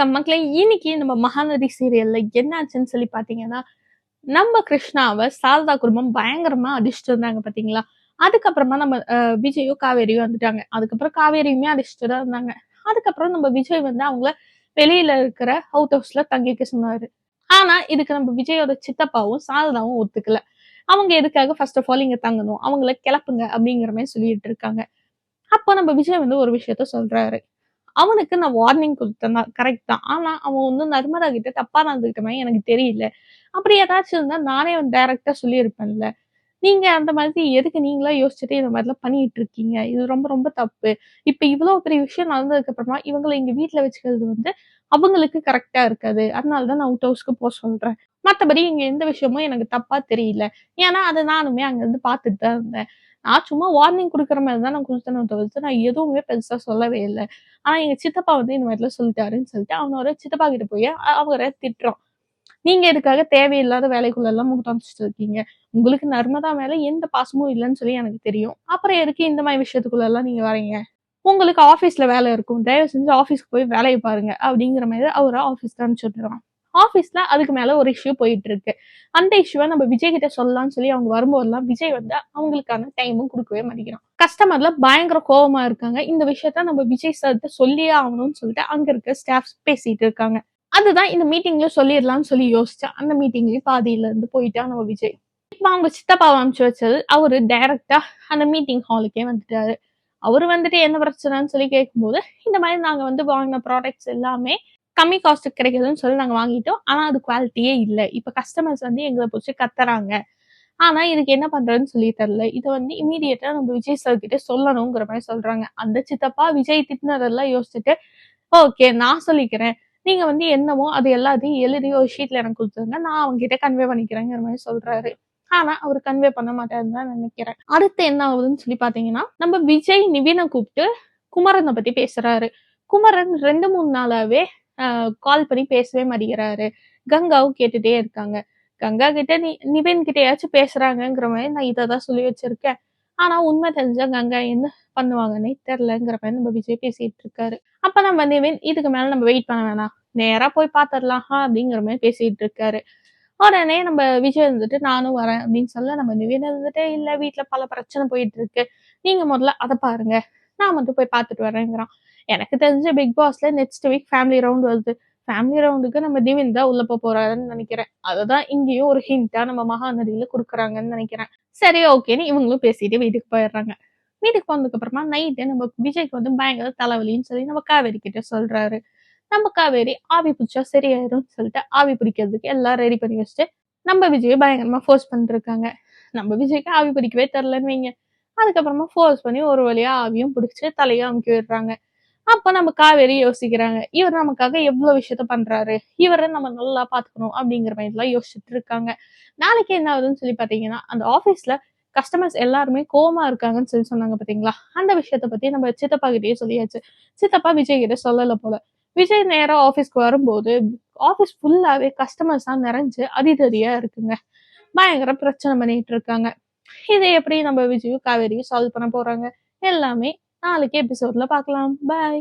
வணக்கம் மக்களே இன்னைக்கு நம்ம மகாநதி சீரியல்ல என்னாச்சுன்னு சொல்லி பாத்தீங்கன்னா நம்ம கிருஷ்ணாவை சாரதா குடும்பம் பயங்கரமா அடிச்சுட்டு இருந்தாங்க பாத்தீங்களா அதுக்கப்புறமா நம்ம அஹ், விஜயும் காவேரியும் வந்துட்டாங்க. அதுக்கப்புறம் காவேரியுமே அடிச்சுட்டு தான் இருந்தாங்க. அதுக்கப்புறம் நம்ம விஜய் வந்து அவங்கள வெளியில இருக்கிற அவுட் ஹவுஸ்ல தங்கிக்க சொன்னாரு. ஆனா இதுக்கு நம்ம விஜயோட சித்தப்பாவும் சாரதாவும் ஒத்துக்கல. அவங்க எதுக்காக ஃபர்ஸ்ட் ஆஃப் ஆல் இங்க தங்கணும்? அவங்கள கிளப்புங்க அப்படிங்கிற மாதிரி சொல்லிட்டு இருக்காங்க. அப்போ நம்ம விஜய் வந்து ஒரு விஷயத்த சொல்றாரு. அவனுக்கு நான் வார்னிங் கொடுத்தேன். கரெக்ட் தான். ஆனா அவன் வந்து நர்மதா கிட்ட தப்பா நடந்துக்கிட்ட மாதிரி எனக்கு தெரியல. அப்படி ஏதாச்சும் இருந்தா நானே வந்து டைரக்டா சொல்லியிருப்பேன்ல. நீங்க அந்த மாதிரி எதுக்கு நீங்களா யோசிச்சுட்டு இந்த மாதிரிலாம் பண்ணிட்டு இருக்கீங்க இது ரொம்ப ரொம்ப தப்பு. இப்ப இவ்வளவு பெரிய விஷயம் நடந்ததுக்கு அப்புறமா இவங்களை எங்க வீட்டுல வச்சுக்கிறது வந்து அவங்களுக்கு கரெக்டா இருக்காது. அதனாலதான் நான் அவுட் ஹவுஸ்க்கு போக சொல்றேன். மத்தபடி இங்க எந்த விஷயமும் எனக்கு தப்பா தெரியல. ஏன்னா அதை நானுமே அங்க இருந்து பார்த்துட்டு தான் இருந்தேன். நான் சும்மா வார்னிங் கொடுக்குற மாதிரி தான் நான் கொடுத்தேனே தவிர்த்து நான் எதுவுமே பெருசாக சொல்லவே இல்லை. ஆனால் எங்கள் சித்தப்பா வந்து இந்த மாதிரிலாம் சொல்லிட்டாருன்னு சொல்லிட்டு அவனோட சித்தப்பா கிட்ட போய் அவரை திட்டுறோம் நீங்க எதுக்காக தேவையில்லாத வேலைக்குள்ள எல்லாம் முகம் இருக்கீங்க? உங்களுக்கு நர்மதா மேல எந்த பாசமும் இல்லைன்னு சொல்லி எனக்கு தெரியும். அப்புறம் எதுக்கு இந்த மாதிரி விஷயத்துக்குள்ள எல்லாம் நீங்க வரீங்க? உங்களுக்கு ஆஃபீஸில் வேலை இருக்கும். தயவு செஞ்சு ஆஃபீஸ்க்கு போய் வேலையை பாருங்க. அப்படிங்கிற மாதிரி அவரை ஆபீஸ்க்கு அனுப்பிச்சுடுறான் ஆஃபீஸில் அதுக்கு மேலே ஒரு இஷ்யூ போயிட்டு இருக்கு அந்த இஷ்யூவை நம்ம விஜய் கிட்ட சொல்லலாம்னு சொல்லி அவங்க வரும்போதெல்லாம் விஜய் வந்து அவங்களுக்கான டைமும் கொடுக்கவே மாட்டேங்கிறோம் கஸ்டமர்ல பயங்கர கோவமா இருக்காங்க. இந்த விஷயத்த நம்ம விஜய் சார்கிட்ட சொல்லியே ஆகணும்னு சொல்லிட்டு அங்க இருக்க ஸ்டாஃப்ஸ் பேசிட்டு இருக்காங்க. அதுதான் இந்த மீட்டிங்ல சொல்லிடலாம்னு சொல்லி யோசிச்சேன். அந்த மீட்டிங்லயும் பாதியில இருந்து போயிட்டா நம்ம விஜய். இப்போ அவங்க சித்தப்பாவை அனுப்பிச்சு வச்சது அவரு டைரக்டா அந்த மீட்டிங் ஹாலுக்கே வந்துட்டாரு. அவர் வந்துட்டு என்ன பிரச்சனைன்னு சொல்லி கேட்கும்போது இந்த மாதிரி நாங்கள் வந்து வாங்கின ப்ராடக்ட்ஸ் எல்லாமே கம்மி காஸ்ட்டுக்கு கிடைக்குதுன்னு சொல்லி நாங்கள் வாங்கிட்டோம். ஆனால் அது குவாலிட்டியே இல்லை. இப்போ கஸ்டமர்ஸ் வந்து எங்களை பிடிச்சி கத்துறாங்க. ஆனால் இதுக்கு என்ன பண்ணுறதுன்னு சொல்லி தரல இதை வந்து இமீடியட்டாக நம்ம விஜய் சார் கிட்டே சொல்லணுங்கிற மாதிரி சொல்கிறாங்க அந்த சித்தப்பா விஜய் திட்டினதெல்லாம் யோசிச்சுட்டு ஓகே நான் சொல்லிக்கிறேன். நீங்கள் வந்து என்னவோ அது எல்லாத்தையும் எழுதி ஒரு ஷீட்டில் எனக்கு கொடுத்துருங்க. நான் அவங்ககிட்ட கன்வே பண்ணிக்கிறேங்கிற மாதிரி சொல்கிறாரு ஆனா அவர் கன்வே பண்ண மாட்டாருன்னு தான் நினைக்கிறேன். அடுத்து என்ன ஆகுதுன்னு சொல்லி பாத்தீங்கன்னா நம்ம விஜய் நிவினை கூப்பிட்டு குமரனை பத்தி பேசுறாரு. குமரன் ரெண்டு மூணு நாளாவே கால் பண்ணி பேசவே மாட்டேங்கிறாரு. கங்காவும் கேட்டுட்டே இருக்காங்க. கங்கா கிட்ட நி நிவின் கிட்டயாச்சும் பேசுறாங்கங்கிற மாதிரி நான் இதை தான் சொல்லி வச்சிருக்கேன். ஆனா உண்மை தெரிஞ்சா கங்கா என்ன பண்ணுவாங்கன்னே தெரிலங்கிற மாதிரி நம்ம விஜய் பேசிட்டு இருக்காரு. அப்ப நம்ம நிவின் இதுக்கு மேல நம்ம வெயிட் பண்ண வேணாம். நேரா போய் பாத்திரலாம் அப்படிங்கிற மாதிரி பேசிட்டு இருக்காரு. உடனே நம்ம விஜய் இருந்துட்டு நானும் வரேன் அப்படின்னு சொல்ல நம்ம நிவின் இருந்துட்டு இல்ல வீட்டுல பல பிரச்சனை போயிட்டு இருக்கு. நீங்க முதல்ல அதை பாருங்க. நான் மட்டும் போய் பார்த்துட்டு வரேங்கிறான் எனக்கு தெரிஞ்ச பிக் பாஸ்ல நெக்ஸ்ட் வீக் ஃபேமிலி ரவுண்ட் வருது. ஃபேமிலி ரவுண்டுக்கு நம்ம திவின் தான் உள்ள போக போறாருன்னு நினைக்கிறேன். அதுதான் இங்கேயும் ஒரு ஹிண்டா நம்ம மகாநதியில கொடுக்குறாங்கன்னு நினைக்கிறேன். சரி ஓகேன்னு இவங்களும் பேசிட்டு வீட்டுக்கு போயிடுறாங்க. வீட்டுக்கு போனதுக்கு அப்புறமா நைட்டு நம்ம விஜய்க்கு வந்து பயங்கர தலைவலின்னு சொல்லி நம்ம காவேரி கிட்ட சொல்றாரு. நம்ம காவேரி ஆவி பிடிச்சா சரியாயிரும் சொல்லிட்டு ஆவி பிடிக்கிறதுக்கு எல்லாம் ரெடி பண்ணி வச்சுட்டு நம்ம விஜய் பயங்கரமா ஃபோர்ஸ் பண்ணிருக்காங்க. நம்ம விஜய்க்கு ஆவி பிடிக்கவே தெரிலன்னு வைங்க. அதுக்கப்புறமா ஃபோர்ஸ் பண்ணி ஒரு வழியா ஆவியும் பிடிச்சி தலையும் அமுக்கி விடுறாங்க. அப்ப நம்ம காவேரி யோசிக்கிறாங்க. இவர் நமக்காக எவ்வளவு விஷயத்த பண்றாரு? இவரை நம்ம நல்லா பாத்துக்கணும் அப்படிங்கிற மாதிரி யோசிச்சுட்டு இருக்காங்க. நாளைக்கு என்ன ஆகுதுன்னு சொல்லி பாத்தீங்கன்னா அந்த ஆபீஸ்ல கஸ்டமர்ஸ் எல்லாருமே கோமா இருக்காங்கன்னு சொல்லி சொன்னாங்க பாத்தீங்களா அந்த விஷயத்த பத்தி நம்ம சித்தப்பா கிட்டேயே சொல்லியாச்சு. சித்தப்பா விஜய் கிட்ட சொல்லல போல. விஜய் நேரம் ஆபீஸ்க்கு வரும்போது ஆபீஸ் ஃபுல்லாவே கஸ்டமர்ஸ் தான் நிறைஞ்சு அதிதரியா இருக்குங்க. பயங்கர பிரச்சனை பண்ணிட்டு இருக்காங்க. இதை எப்படி நம்ம விஜயும் காவேரியும் சால்வ் பண்ண போறாங்க? எல்லாமே நாளைக்கு எபிசோட்ல பார்க்கலாம் பாய்